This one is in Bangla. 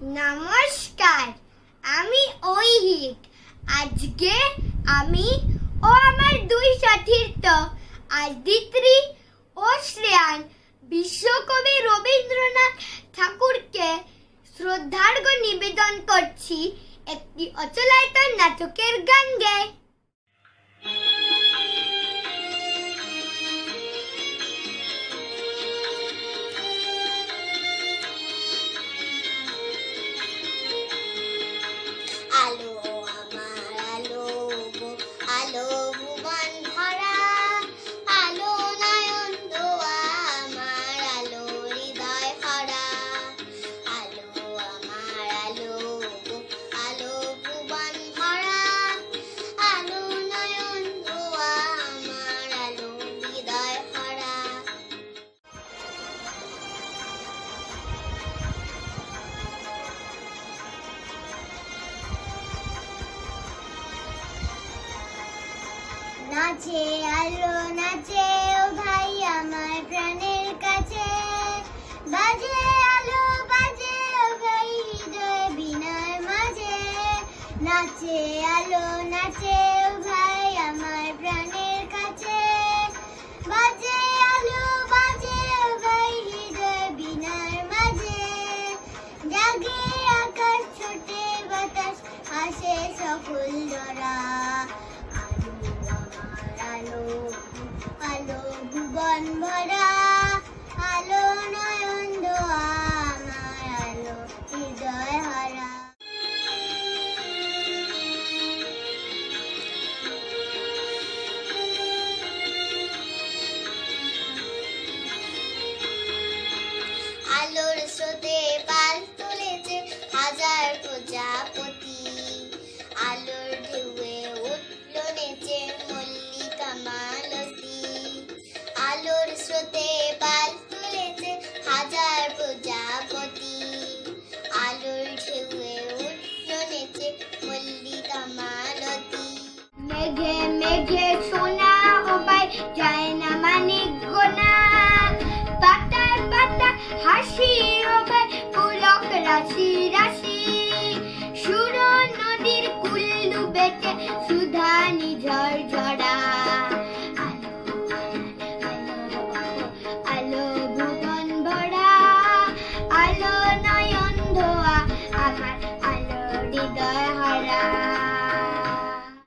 নমস্কার, আমি ঐহিক। আজকে আমি ও আমার দুই সতীর্থ আদিত্রি ও শ্রেয়ান। বিশ্বকবি রবীন্দ্রনাথ ঠাকুরকে শ্রদ্ধার্ঘ নিবেদন করছি একটি অচলায়তন নাটকের গান গেয়ে। আছে আলো নাচে, ও ভাই আমার প্রাণের কাছে। বাজে আলো, বাজে ও ভাই হৃদয় বিনয় মাঝে। নাচে, আলো নাচে, ও ভাই আমার প্রাণের কাছে। বাজে আলো, বাজে ও ভাই হৃদয় বিনয় মাঝে। জাগে te